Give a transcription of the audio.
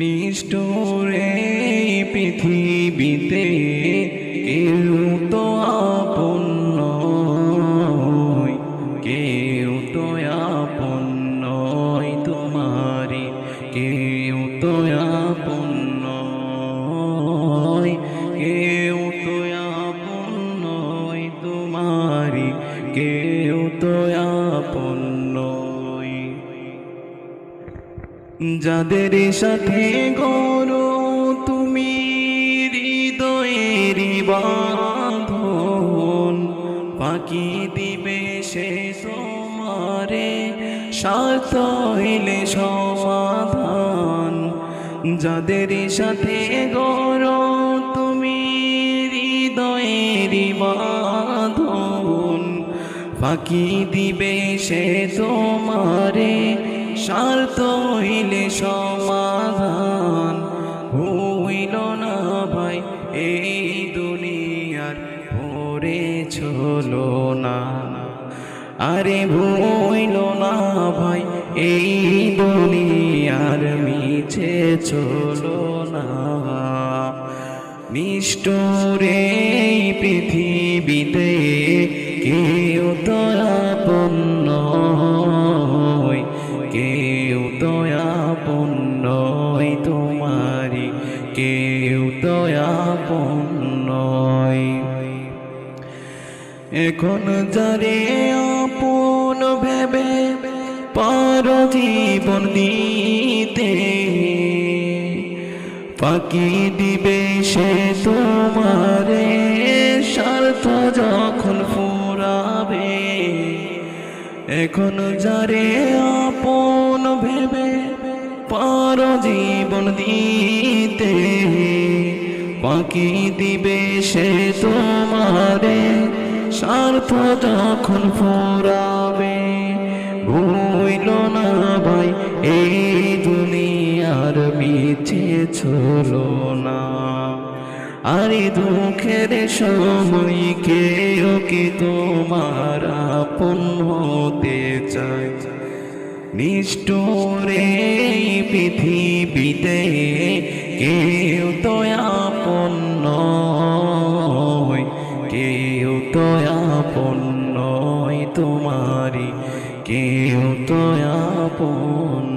নিষ্ঠুরে পৃথিবীতে কেউ তো আপন নয়, কেউ তো আপন নয় তোমারি কেউ তো আপন নয়, কেউ তো আপন নয় তোমারি কেউ তো আপন নয়। যাদের সাথে গরো তুমি হৃদয়ের বাঁধন পাখি দিবে সে স্বার্থ হইলে সমাধান। যাদের সাথে গরো তুমি হৃদয়ের বাঁধন ফাঁকি দিবে সে তোমারে স্বার্থ হইলে সমাধান হইল না ভাই, এই দুনিয়ার পরে চলো না। আরে ভুইল না ভাই, এই দুনিয়ার মিছে চলো না। নিষ্ঠুরে পৃথিবীতে কেউ তো আপন এখন যারে আপন ভেবে পার জীবন দিতে পাকি দিবে সে তোমারে, স্বার্থ যখন ফুরাবে, এখন যারে আপন ভেবে পার জীবন দিতে বাকি দিবে সে তোমারে, স্বার্থ যখন ফুরাবে ভুইল না ভাই, এই দুনিয়ার মিছে ছলো না। আরে দুঃখের সময় কেউ কি তোমার আপন হতে চায়? নিষ্ঠুরে পৃথিবীতে কেউ তো আপন নয় কেউ তো আপন নয় তোমারি কেউ তো আপন